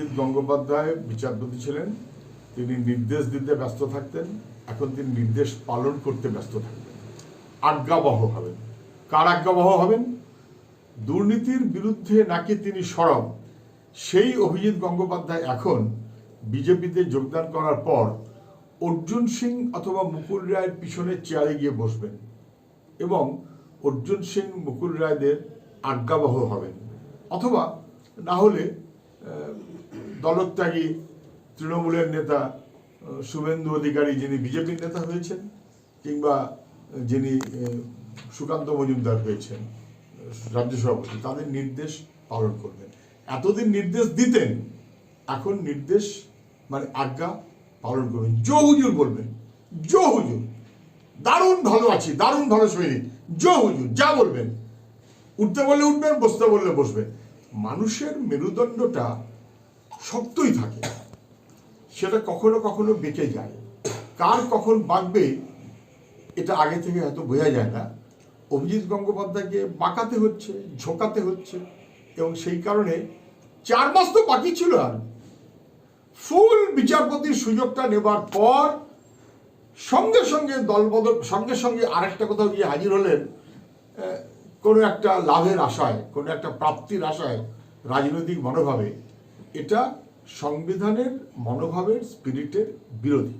অভিজিৎ গঙ্গোপাধ্যায় বিচারপতি ছিলেন। তিনি নির্দেশ দিতে ব্যস্ত থাকতেন। এখন তিনি নির্দেশ পালন করতে ব্যস্ত থাকবেন। আজ্ঞাবহ হবেন। কার আজ্ঞাবহ হবেন? দুর্নীতির বিরুদ্ধে নাকি তিনি সরব? সেই অভিজিৎ গঙ্গোপাধ্যায় এখন বিজেপিতে যোগদান করার পর অর্জুন সিং অথবা মুকুল রায়ের পিছনে চেয়ারে গিয়ে বসবেন এবং অর্জুন সিং মুকুল রায়দের আজ্ঞাবহ হবেন। অথবা না হলে দলত্যাগী তৃণমূলের নেতা শুভেন্দু অধিকারী যিনি বিজেপির নেতা হয়েছেন কিংবা যিনি সুকান্ত মজুমদার হয়েছেন রাজ্য সভাপতি, তাদের নির্দেশ পালন করবেন। এতদিন নির্দেশ দিতেন, এখন নির্দেশ মানে আজ্ঞা পালন করবেন। জো হুজুর বলবেন জো হুজুর। দারুণ ভালো আছি, দারুণ ভালো শরীর জো হুজুর, যা বলবেন। উঠতে বললে উঠবেন, বসতে বললে বসবেন। মানুষের মেরুদণ্ডটা শক্তই থাকে। সেটা কখনো কখনো বেঁকে যায়। কার কখন বাঁকবে এটা আগে থেকে হয়তো বোঝা যায় না। অভিজিৎ গঙ্গোপাধ্যায়কে বাঁকাতে হচ্ছে, ঝোঁকাতে হচ্ছে, এবং সেই কারণে চার মাস তো বাকি ছিল আর। ফুল বিচারপতির সুযোগটা নেবার পর সঙ্গে সঙ্গে দলবদল সঙ্গে সঙ্গে আরেকটা কোথাও গিয়ে হাজির হলেন কোনো একটা লাভের আশায়, কোনো একটা প্রাপ্তির আশায়, রাজনৈতিক মনোভাবে এটা সংবিধানের মনোভাবের, স্পিরিটের বিরোধী।